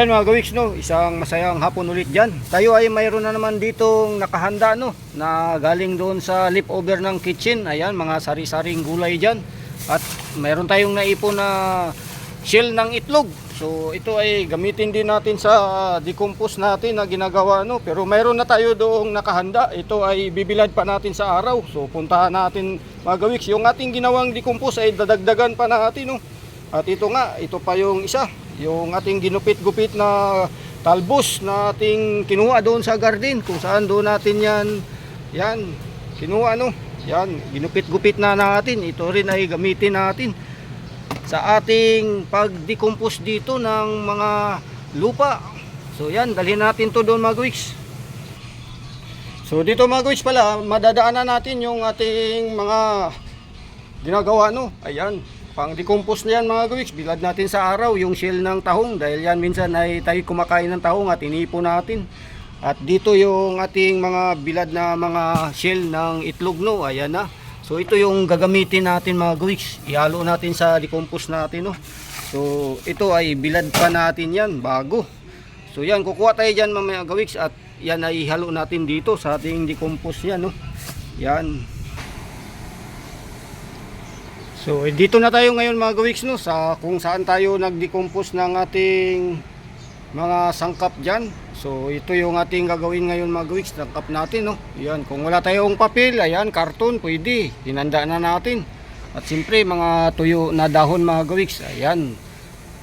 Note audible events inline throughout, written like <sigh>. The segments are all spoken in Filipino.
ayan mga gawiks no, isang masayang hapon ulit dyan. Tayo ay mayroon na naman ditong nakahanda no, na galing doon sa leftover ng kitchen. Ayan, mga sari-saring gulay dyan. At mayroon tayong naipon na shell ng itlog. So ito ay gamitin din natin sa decompose natin na ginagawa no. Pero mayroon na tayo doong nakahanda. Ito ay bibilad pa natin sa araw. So puntahan natin mga gawiks. Yung ating ginawang decompose ay dadagdagan pa natin no. At ito nga, ito pa yung isa, yung ating ginupit-gupit na talbos na ating kinuha doon sa garden, kung saan doon natin yan, yan, kinuha no, yan, ginupit-gupit na natin, ito rin ay gamitin natin sa ating pag-decompose dito ng mga lupa. So yan, dalhin natin to doon mga guwiks. So dito mga guwiks pala, madadaanan natin yung ating mga ginagawa no. Ayan, pang decompose na yan mga gawiks. Bilad natin sa araw yung shell ng tahong dahil yan minsan ay tayo kumakain ng tahong at inipon natin. At dito yung ating mga bilad na mga shell ng itlog no. Ayan na. So ito yung gagamitin natin mga gawiks. Ihalo natin sa decompose natin no. So ito ay bilad pa natin yan bago. So yan kukuha tayo dyan mamaya gawiks at yan ay ihalo natin dito sa ating decompose yan no. Yan. So, eh, dito na tayo ngayon mga gawiks no, sa kung saan tayo nag-decompose ng ating mga sangkap dyan. So, ito yung ating gagawin ngayon mga gawiks, sangkap natin no. Yan, kung wala tayong papel, ayan, karton, pwede. Tinanda na natin. At siyempre, mga tuyo na dahon mga gawiks, ayan.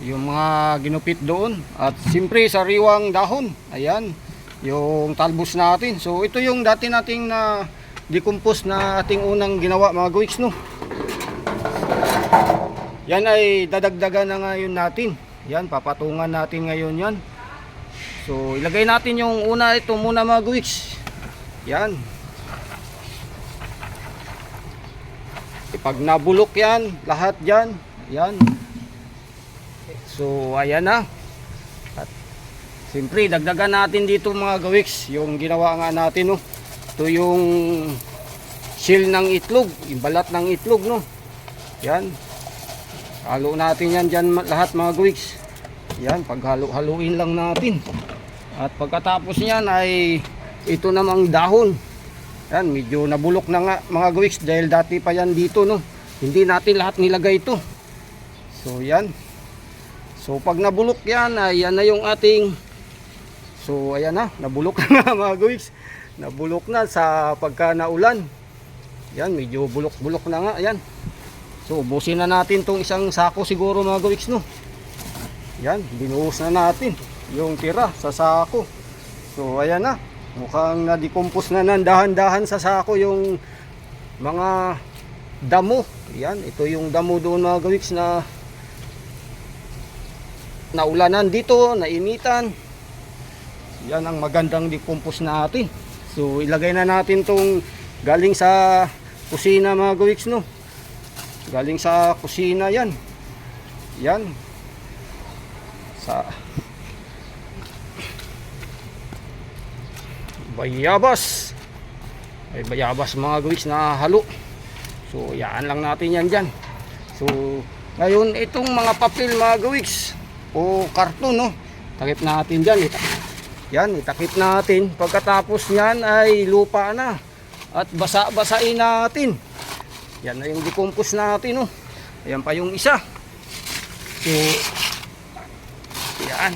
Yung mga ginupit doon. At siyempre, sariwang dahon, ayan. Yung talbos natin. So, ito yung dati nating na decompose na ating unang ginawa mga gawiks no. Yan ay dadagdagan na ngayon natin. Yan, papatungan natin ngayon yan. So, ilagay natin yung una ito muna mga guwiks. Yan. Pag nabulok yan, lahat yan. Yan. So, ayan na. At, siyempre, dagdagan natin dito mga gawiks. Yung ginawa nga natin, no. Ito yung shell ng itlog. Yung balat ng itlog, no. Yan. Halo natin yan dyan lahat mga guwiks. Yan, paghalo-haluin lang natin. At pagkatapos niyan ay ito namang dahon. Yan, medyo nabulok na nga mga guwiks dahil dati pa yan dito no. Hindi natin lahat nilagay ito. So yan. So pag nabulok yan, ay yan na yung ating So ayan na, nabulok <laughs> na nga mga guwiks. Nabulok na sa pagka naulan. Yan, medyo bulok-bulok na nga. Ayan. So, ubusin na natin tong isang sako siguro mga gawiks no. Yan, binuhos na natin yung tira sa sako. So, ayan na. Mukhang na-decompose na ng dahan-dahan sa sako yung mga damo. Yan, ito yung damo doon mga gawiks na naulanan dito, nainitan. Yan ang magandang decompose natin. So, ilagay na natin tong galing sa kusina mga gawiks no. Galing sa kusina yan. Yan. Sa bayabas. Ay bayabas mga gawiks na halo. So yan lang natin yan dyan. So ngayon itong mga papel mga gawiks o karton no. Takip natin dyan. Yan itakip natin. Pagkatapos nyan ay lupa na. At basa-basain natin. Yan na yung decompose natin, no. Ayan pa yung isa. So, yan.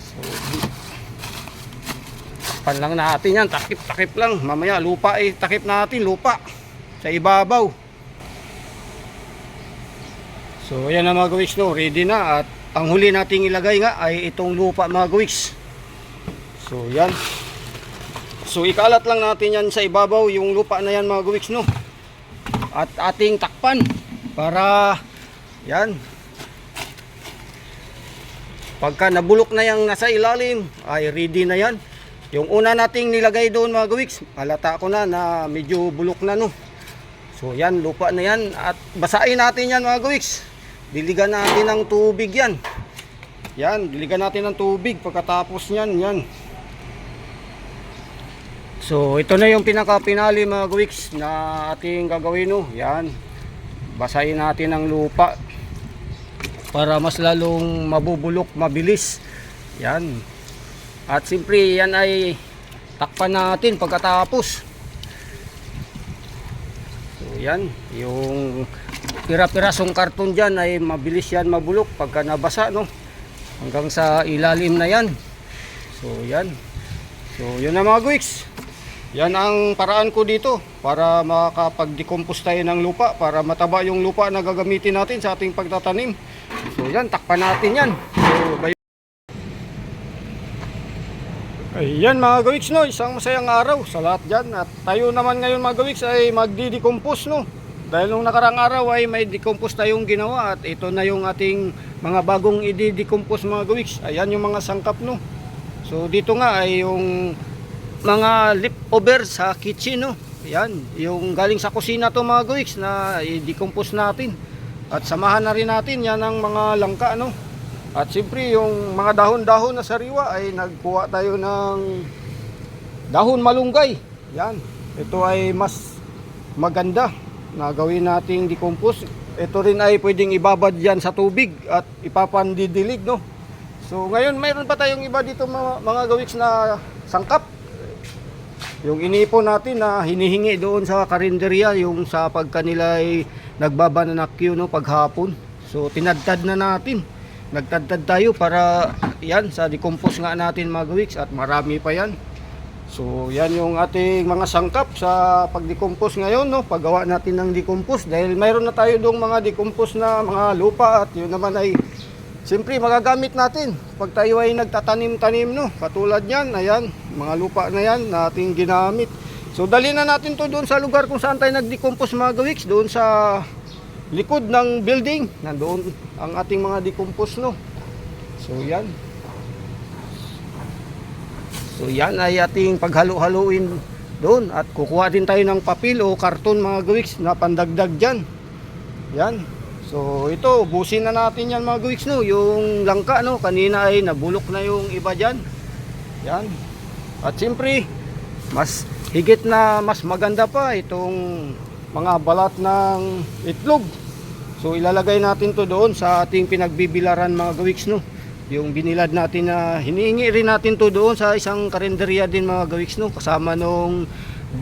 So, takpan lang natin yan. Takip-takip lang. Mamaya, lupa eh. Takip natin, lupa. Sa ibabaw. So, ayan na mga gawiks, no. Ready na. At ang huli nating ilagay nga ay itong lupa mga gawiks. So, yan. So ikalat lang natin yan sa ibabaw yung lupa na yan mga gawiks no. At ating takpan para yan. Pagka nabulok na yung nasa ilalim ay ready na yan. Yung una nating nilagay doon mga gawiks, halata ko na na medyo bulok na no. So yan lupa na yan at basahin natin yan mga gawiks. Diligan natin ng tubig yan. Yan, diligan natin ng tubig pagkatapos niyan, yan. So, ito na yung pinaka-pinali mga gawiks na ating gagawin no. Yan. Basahin natin ang lupa. para mas lalong mabubulok mabilis. Yan. At siyempre yan ay takpan natin pagkatapos. So yan. Yung pira-pirasong karton dyan ay mabilis yan mabulok pagka nabasa no? Hanggang sa ilalim na yan. So yan. So yun na mga guiks yan ang paraan ko dito para makapag-decompose tayo ng lupa para mataba yung lupa na gagamitin natin sa ating pagtatanim. So yan, takpan natin yan. So, bay- Ayan mga gawiks no, isang masayang araw sa lahat dyan. At tayo naman ngayon mga gawiks ay magdi-decompose no. Dahil nung nakarang araw ay may decompose tayong ginawa at ito na yung ating mga bagong i-decompose mga gawiks. Ayan yung mga sangkap no. So dito nga ay yung mga leftover sa kitchen no. Yan, yung galing sa kusina to mga guwiks na i-decompose natin. At samahan na rin natin yan ang mga langka no. At siyempre yung mga dahon-dahon na sariwa ay nagkuha tayo ng dahon malunggay. Yan. Ito ay mas maganda na gawin nating decompose. Ito rin ay pwedeng ibabad yan sa tubig at ipapandidilig no. So ngayon mayroon pa tayong iba dito mga, mga gawiks na sangkap. Yung inipon natin na hinihingi doon sa karinderya yung sa pagka nila ay nagbabananakyo no paghapon. So tinadtad na natin. Nagtadtad tayo para yan sa decompose nga natin mga gawiks at marami pa yan. So yan yung ating mga sangkap sa pag-decompose ngayon no, paggawa natin ng decompose dahil mayroon na tayo dong mga decompose na mga lupa at yun naman ay Siyempre magagamit natin pag tayo ay nagtatanim-tanim no. Katulad niyan, ayan, mga lupa na yan na ating ginamit. So dali na natin to doon sa lugar kung saan tayo nag-decompose mga gawiks, doon sa likod ng building. Nandoon ang ating mga decompose no. So yan. So yan ay ating paghalo-haloin doon at kukuha din tayo ng papel o karton mga gawiks na pandagdag dyan. Yan. So ito, busin na natin yan mga guwiks no, yung langka no, kanina ay nabulok na yung iba dyan. Yan. At siyempre, mas higit na mas maganda pa itong mga balat ng itlog. So ilalagay natin to doon sa ating pinagbibilaran mga gawiks no. Yung binilad natin na hinihingi rin natin to doon sa isang karinderya din mga gawiks no, kasama nung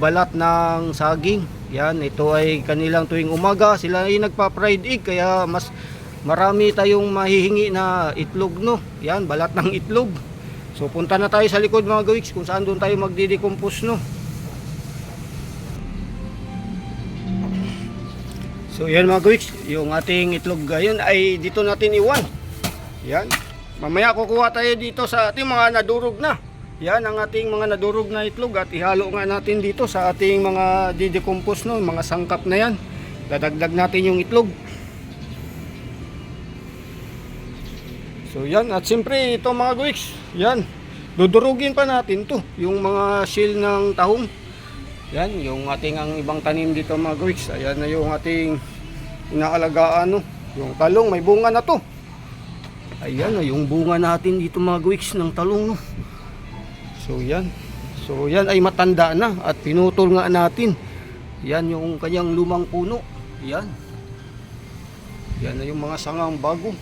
balat ng saging. Yan, ito ay kanilang tuwing umaga. Sila ay nagpa-fried egg kaya mas marami tayong mahihingi na itlog no. Yan, balat ng itlog. So punta na tayo sa likod mga gawiks kung saan doon tayo magdi-decompose no. So yan mga gawiks, yung ating itlog ngayon ay dito natin iwan. Yan. Mamaya kukuha tayo dito sa ating mga nadurog na. Yan ang ating mga nadurog na itlog at ihalo nga natin dito sa ating mga didecompose no, mga sangkap na yan. Dadagdag natin yung itlog. So yan at siyempre ito mga guwiks, yan. Dudurugin pa natin to, yung mga shell ng tahong. Yan, yung ating ang ibang tanim dito mga guwiks. Ayan na yung ating inaalagaan no. Yung talong may bunga na to. Ayan na yung bunga natin dito mga guwiks ng talong no. So yan. So yan ay matanda na at pinutol nga natin. Yan yung kanyang lumang puno. Yan. Yan na yung mga sangang bago.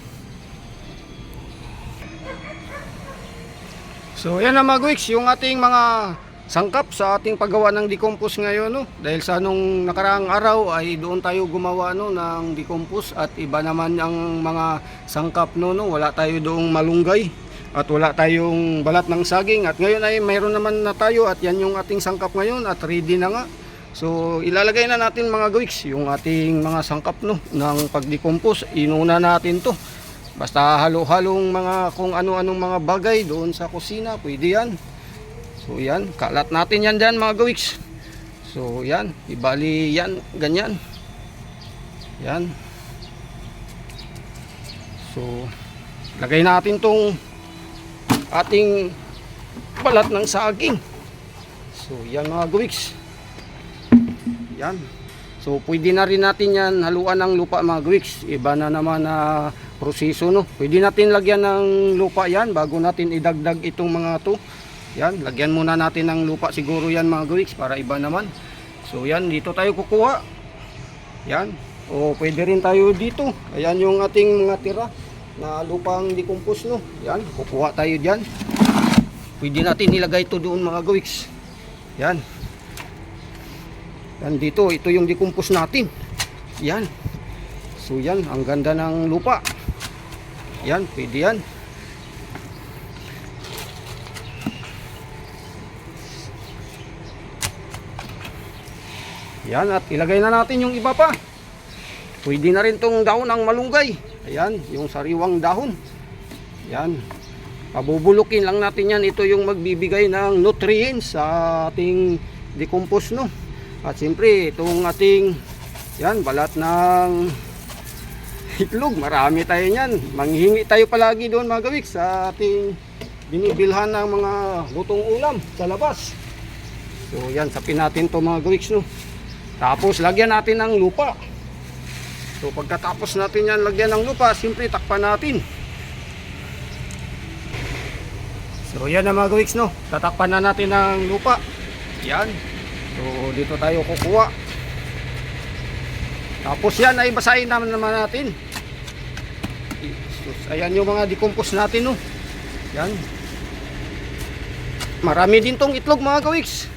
So yan na mga guwiks, yung ating mga sangkap sa ating paggawa ng decompose ngayon no. Dahil sa nung nakaraang araw ay doon tayo gumawa no ng decompose at iba naman ang mga sangkap no, no. wala tayo doong malunggay at wala tayong balat ng saging at ngayon ay mayroon naman na tayo at yan yung ating sangkap ngayon at ready na nga so ilalagay na natin mga gawiks yung ating mga sangkap no ng pagdecompose inuna natin to basta halo-halong mga kung ano-anong mga bagay doon sa kusina pwede yan so yan kalat natin yan dyan mga gawiks so yan ibali yan ganyan yan so lagay natin tong ating balat ng saging. So, yan mga gawiks. Yan. So, pwede na rin natin yan haluan ng lupa mga gawiks. Iba na naman na proseso, no? Pwede natin lagyan ng lupa yan bago natin idagdag itong mga to. Yan, lagyan muna natin ng lupa siguro yan mga gawiks para iba naman. So, yan, dito tayo kukuha. Yan. O, pwede rin tayo dito. Ayan yung ating mga tira. na lupang decompose no. Yan, kukuha tayo diyan. Pwede natin ilagay ito doon mga gawiks. Yan. Yan dito, ito yung decompose natin. Yan. So yan, ang ganda ng lupa. Yan, pwede yan. Yan, at ilagay na natin yung iba pa. Pwede na rin tong dahon ng malunggay. Ayan, yung sariwang dahon. Yan. Pabubulukin lang natin yan. Ito yung magbibigay ng nutrients sa ating decompose, no? At siyempre, itong ating, yan, balat ng itlog. Marami tayo yan. Manghingi tayo palagi doon mga gawik sa ating binibilhan ng mga lutong ulam sa labas. So, yan, sapin natin to mga gawiks, no? Tapos, lagyan natin ng lupa. So, pagkatapos natin yan lagyan ng lupa, siyempre takpan natin. So, yan na mga gawiks, no? Tatakpan na natin ng lupa. Yan. So, dito tayo kukuha. Tapos yan ay basahin naman naman natin. Ayan yung mga decompose natin, no? Yan. Marami din tong itlog mga gawiks.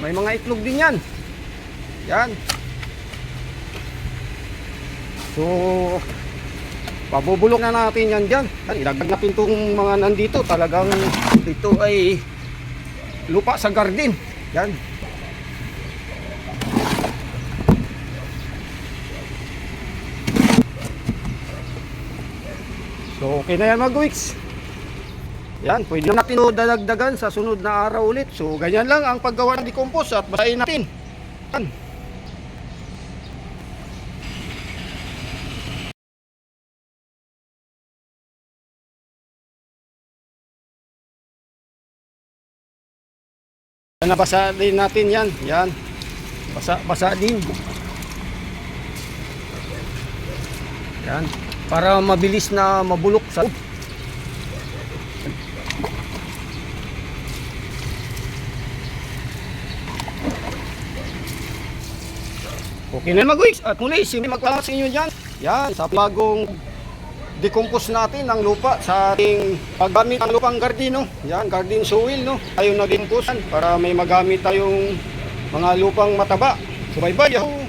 May mga itlog din yan. Yan. So, pabubulok na natin yan dyan. Yan, Ilagag natin itong mga nandito. Talagang ito ay lupa sa garden. Yan. So, okay na yan mga gawiks. Yan, pwede natin ito dadagdagan sa sunod na araw ulit. So, ganyan lang ang paggawa ng decompose at basahin natin. Yan. Nabasa din natin yan. Yan. Basa, basa din. Yan. Para mabilis na mabulok sa Okay na mag-weeks. At muli, sino magpalamat sa inyo dyan? Yan, sa bagong decompose natin ng lupa sa ating paggamit ng lupang gardino. Yan, garden soil, no? Tayo na decompose para may magamit tayong mga lupang mataba. So, bye-bye. Yahoo!